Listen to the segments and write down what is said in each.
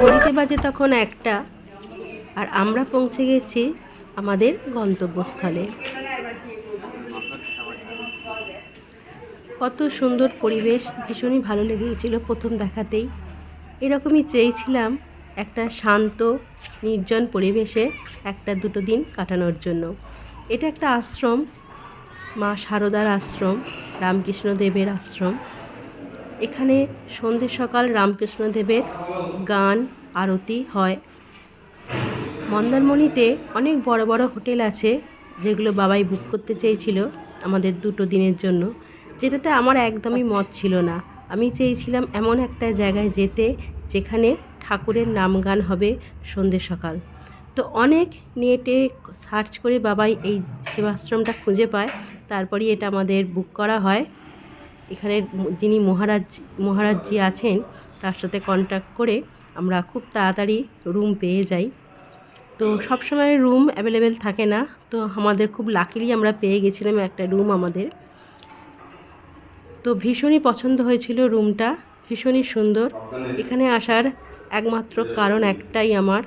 ঘড়িতে বাজে তখন একটা, আর আমরা পৌঁছে গেছি আমাদের গন্তব্যস্থলে। কত সুন্দর পরিবেশ, ভীষণই ভালো লেগেছিল প্রথম দেখাতেই। এরকমই চেয়েছিলাম একটা শান্ত, নির্জন পরিবেশে একটা দুটো দিন কাটানোর জন্য। এটা একটা আশ্রম, মা শারদার আশ্রম, রামকৃষ্ণদেবের আশ্রম। এখানে সন্ধে সকাল রামকৃষ্ণদেবের গান আরতি হয়। মন্দারমণিতে অনেক বড় বড় হোটেল আছে যেগুলো বাবাই বুক করতে চেয়েছিল আমাদের দুটো দিনের জন্য যেটাতে আমার একদমই মত ছিল না। আমি চেয়েছিলাম এমন একটা জায়গায় যেতে যেখানে ঠাকুরের নাম গান হবে সন্ধে সকাল। তো অনেক নেটে সার্চ করে বাবাই এই সেবাশ্রমটা খুঁজে পায় তারপরেই এটা আমাদের বুক করা হয়। এখানের যিনি মহারাজ, মহারাজজি আছেন, তার সাথে কন্ট্যাক্ট করে আমরা খুব তাড়াতাড়ি রুম পেয়ে যাই। তো সবসময় রুম অ্যাভেলেবেল থাকে না, তো আমাদের খুব লাকিলি আমরা পেয়ে গেছিলাম একটা রুম আমাদের। তো ভীষণই পছন্দ হয়েছিল রুমটা ভীষণই সুন্দর। এখানে আসার একমাত্র কারণ একটাই আমার,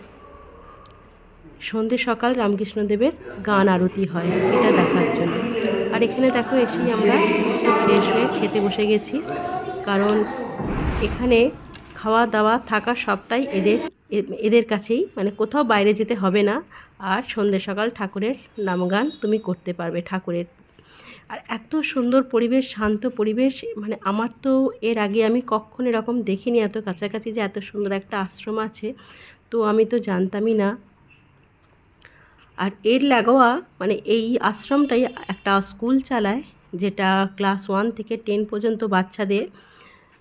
সন্ধে সকাল রামকৃষ্ণদেবের গান আরতি হয়, এটা দেখার জন্য। আর এখানে দেখো, এসেই আমরা ফ্রেশ খেতে বসে গেছি। কারণ এখানে খাওয়া দাওয়া থাকা সবটাই এদের এদের কাছেই। মানে কোথাও বাইরে যেতে হবে না। আর সন্ধে সকাল ঠাকুরের নামগান তুমি করতে পারবে ঠাকুরের। আর এত সুন্দর পরিবেশ, শান্ত পরিবেশ মানে আমার তো এর আগে আমি কখনো এরকম দেখিনি এত কাছাকাছি যে এত সুন্দর একটা আশ্রম আছে। তো আমি তো জানতামই না। আর এর লাগোয়া মানে এই আশ্রমটাই একটা স্কুল চালায়। যেটা ক্লাস ওয়ান থেকে টেন পর্যন্ত বাচ্চাদের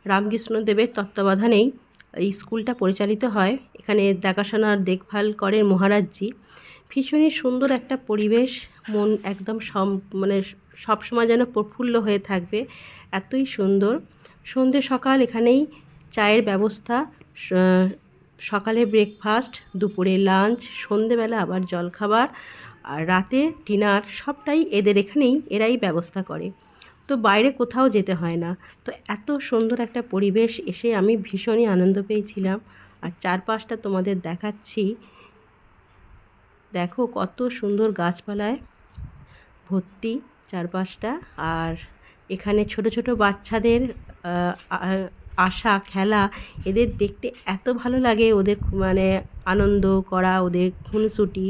রামকৃষ্ণদেবের তত্ত্বাবধানেই এই স্কুলটা পরিচালিত হয়। এখানে দেখাশোনার দেখভাল করেন মহারাজজি। ভীষণই সুন্দর একটা পরিবেশ, মন একদম সম মানে সবসময় যেন প্রফুল্ল হয়ে থাকবে, এতই সুন্দর। সন্ধে সকাল এখানেই চায়ের ব্যবস্থা সকালে ব্রেকফাস্ট, দুপুরে লাঞ্চ, সন্ধেবেলা আবার জলখাবার আর রাতে ডিনার সবটাই এদের এখানেই এরাই ব্যবস্থা করে। তো বাইরে কোথাও যেতে হয় না। তো এত সুন্দর একটা পরিবেশ এসে আমি ভীষণই আনন্দ পেয়েছিলাম। আর চারপাশটা তোমাদের দেখাচ্ছি। দেখো কত সুন্দর গাছপালায় ভর্তি চারপাশটা। আর এখানে ছোট ছোট বাচ্চাদের আশা খেলা এদের দেখতে এত ভালো লাগে। ওদের মানে আনন্দ করা, ওদের খুনসুটি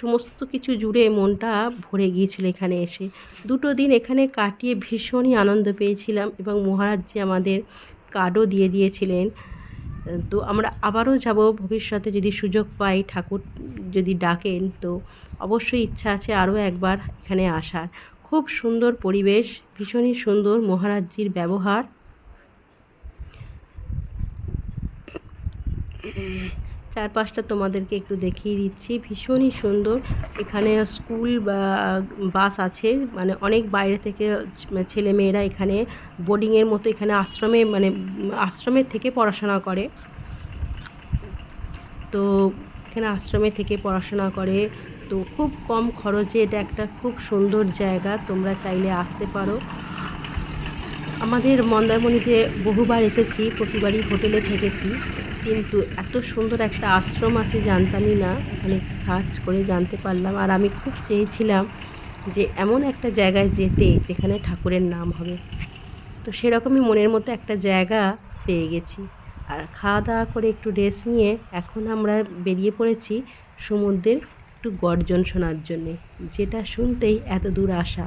সমস্ত কিছু জুড়ে মনটা ভরে গিয়েছিল এখানে এসে। দুটো দিন এখানে কাটিয়ে ভীষণই আনন্দ পেয়েছিলাম এবং মহারাজজি আমাদের কার্ডও দিয়ে দিয়েছিলেন, তো আমরা আবারও যাব ভবিষ্যতে যদি সুযোগ পাই ঠাকুর যদি ডাকেন, তো অবশ্যই ইচ্ছা আছে আরও একবার এখানে আসার। খুব সুন্দর পরিবেশ, ভীষণই সুন্দর মহারাজজির ব্যবহার। চারপাশটা তোমাদেরকে একটু দেখিয়ে দিচ্ছি। ভীষণই সুন্দর। এখানে স্কুল বা, বাস আছে। মানে অনেক বাইরে থেকে ছেলে মেয়েরা এখানে বোর্ডিংয়ের মতো এখানে আশ্রমে মানে আশ্রমের থেকে পড়াশোনা করে। তো এখানে আশ্রমে থেকে পড়াশোনা করে। তো খুব কম খরচে এটা একটা খুব সুন্দর জায়গা। তোমরা চাইলে আসতে পারো। আমাদের মন্দারমণিতে বহুবার এসেছি। প্রতিবারই হোটেলে থেকেছি। কিন্তু এত সুন্দর একটা আশ্রম আছে জানতামই না। অনেক সার্চ করে জানতে পারলাম। আর আমি খুব চেয়েছিলাম যে এমন একটা জায়গায় যেতে যেখানে ঠাকুরের নাম হবে। তো সেরকমই মনের মতো একটা জায়গা পেয়ে গেছি। আর খাওয়া দাওয়া করে একটু রেস্ট নিয়ে এখন আমরা বেরিয়ে পড়েছি সমুদ্রের একটু গর্জন শোনার জন্যে। যেটা শুনতেই এত দূর আসা।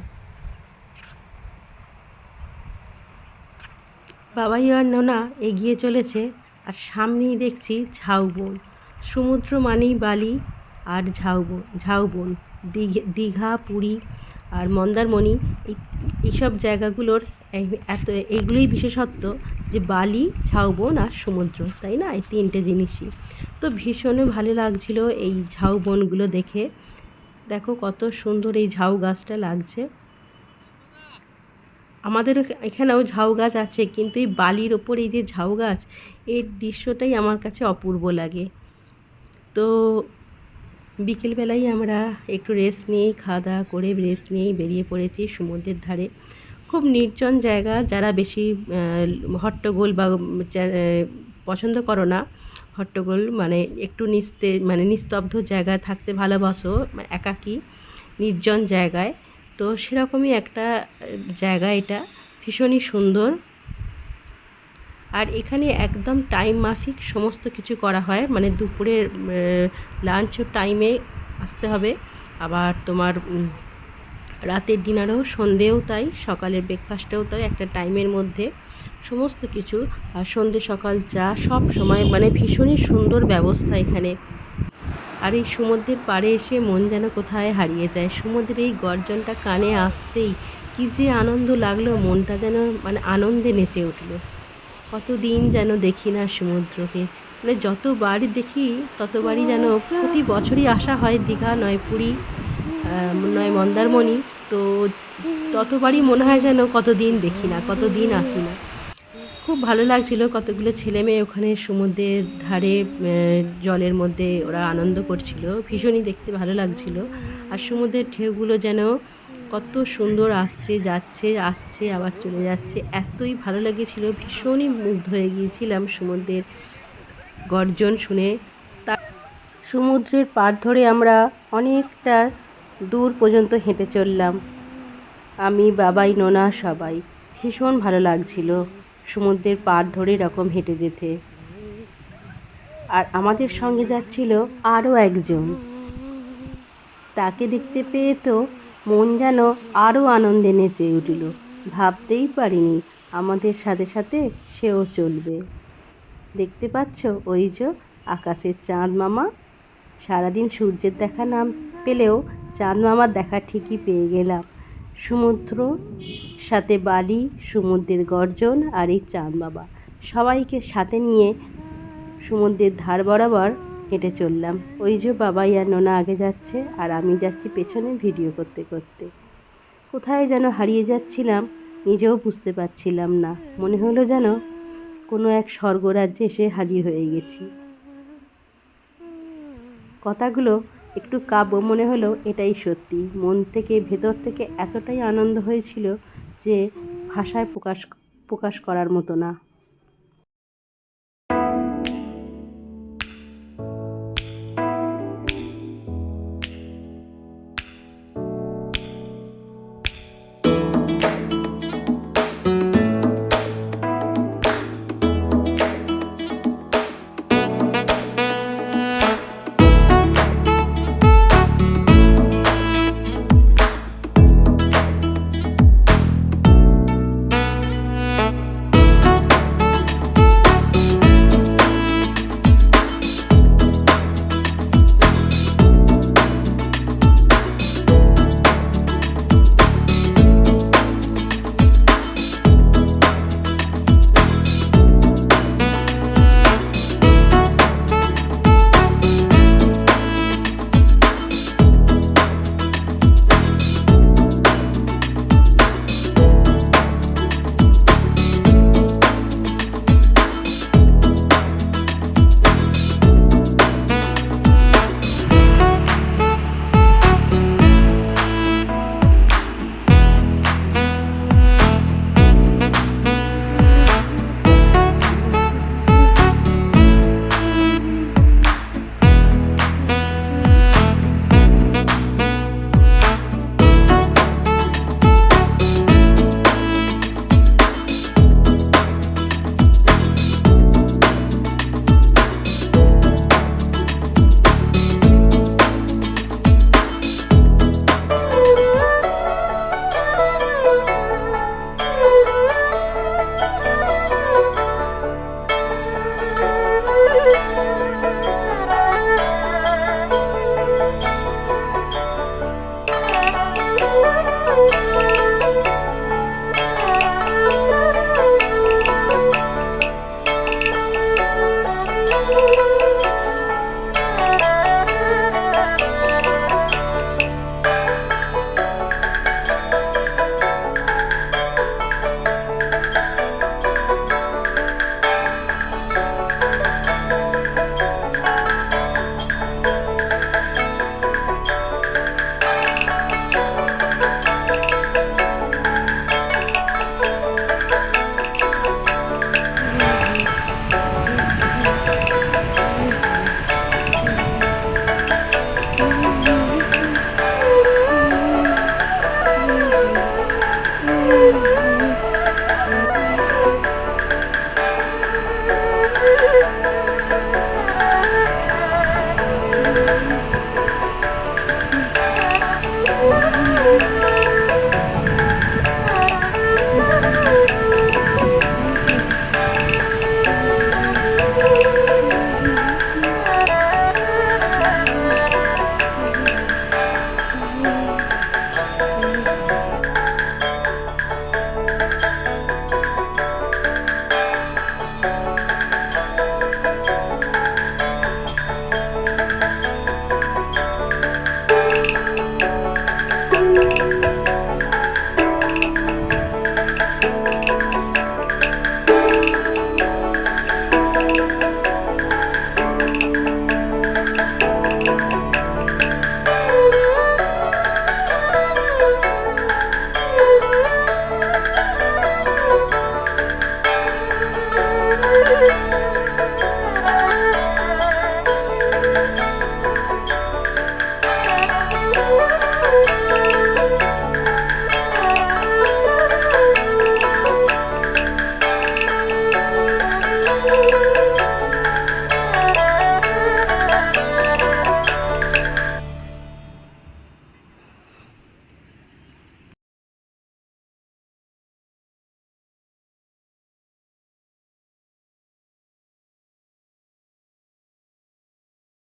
বাবাই আর নোনা এগিয়ে চলেছে। আর সামনেই দেখছি ঝাউবন সমুদ্র মানেই বালি আর ঝাউবন ঝাউবন দীঘ- পুরী আর মন্দারমণি এইসব জায়গাগুলোর এত এইগুলোই বিশেষত্ব যে বালি ঝাউবন আর সমুদ্র, তাই না? এই তিনটে জিনিসই। তো ভীষণই ভালো লাগছিল এই ঝাউবনগুলো দেখে। দেখো কত সুন্দর এই ঝাউ গাছটা লাগছে। আমাদের এখ- এখানেও ঝাউ গাছ আছে, কিন্তু এই বালির ওপর এই যে ঝাউ গাছ, এর দৃশ্যটাই আমার কাছে অপূর্ব লাগে। তো বিকেলবেলায় আমরা একটু রেস্ট নিয়েই খাওয়া দাওয়া করে রেস্ট নিয়েই বেরিয়ে পড়েছি সমুদ্রের ধারে। খুব নির্জন জায়গা, যারা বেশি হট্টগোল বা পছন্দ করো না, হট্টগোল মানে একটু নিস্তে মানে নিস্তব্ধ জায়গায় থাকতে ভালোবাসো মানে একাকী, নির্জন জায়গায়। তো সেরকমই একটা জায়গা এটা। ভীষণই সুন্দর। আর এখানে একদম টাইম মাফিক সমস্ত কিছু করা হয়। মানে দুপুরের লাঞ্চ টাইমে আসতে হবে। আবার তোমার রাতের ডিনারেও সন্ধেও তাই, সকালের ব্রেকফাস্টেও তাই একটা টাইমের মধ্যে। সমস্ত কিছু, আর সন্ধে সকাল চা, সব সময় মানে ভীষণই সুন্দর ব্যবস্থা এখানে। আর এই সমুদ্রের পাড়ে এসে মন যেন কোথায় হারিয়ে যায়। সমুদ্রের এই গর্জনটা কানে আসতেই কী যে আনন্দ লাগল, মনটা যেন মানে আনন্দে নেচে উঠল। কতদিন যেন দেখি না সমুদ্রকে। মানে যতবারই দেখি, ততবারই যেন প্রতি বছরই আসা হয় দীঘা নয় পুরী নয় মন্দারমণি। তো ততবারই মনে হয় যেন কতদিন দেখি না, কতদিন আসি না। খুব ভালো লাগছিল কতগুলো ছেলে মেয়ে ওখানে সমুদ্রের ধারে জলের মধ্যে ওরা আনন্দ করছিল। ভীষণই দেখতে ভালো লাগছিল। আর সমুদ্রের ঢেউগুলো যেন কত সুন্দর আসছে, যাচ্ছে, আসছে, আবার চলে যাচ্ছে। এতই ভালো লেগেছিল, ভীষণই মুগ্ধ হয়ে গিয়েছিলাম সমুদ্রের গর্জন শুনে। তা সমুদ্রের পাড় ধরে আমরা অনেকটা দূর পর্যন্ত হেঁটে চললাম। আমি, বাবাই, নোনা সবাই। ভীষণ ভালো লাগছিল। সমুদ্রের পাড় ধরে এরকম হেঁটে যেতে। আর আমাদের সঙ্গে যাচ্ছিল আরও একজন। তাকে দেখতে পেয়ে তো মন যেন আরও আনন্দে নেচে উঠল। ভাবতেই পারিনি আমাদের সাথে সাথে সেও চলবে। দেখতে পাচ্ছ ওই যে আকাশের চাঁদ মামা? সারাদিন সূর্যের দেখা নাম পেলেও চাঁদ মামার দেখা ঠিকই পেয়ে গেলাম। সমুদ্র, সাথে বালি, সমুদ্রের গর্জন আর এই চাঁদ বাবা। সবাইকে সাথে নিয়ে সমুদ্রের ধার বরাবর হেঁটে চললাম। ওই যে বাবাই আর নোনা আগে যাচ্ছে আর আমি যাচ্ছি পেছনে ভিডিও করতে করতে। কোথায় যেন হারিয়ে যাচ্ছিলাম, নিজেও বুঝতে পারছিলাম না। মনে হলো যেন কোনো এক স্বর্গরাজ্যে এসে হাজির হয়ে গেছি। কথাগুলো একটু কাব্য মনে হলো এটাই সত্যি। মন থেকে ভেতর থেকে এতটাই আনন্দ হয়েছিল যে ভাষায় প্রকাশ প্রকাশ করার মতো না।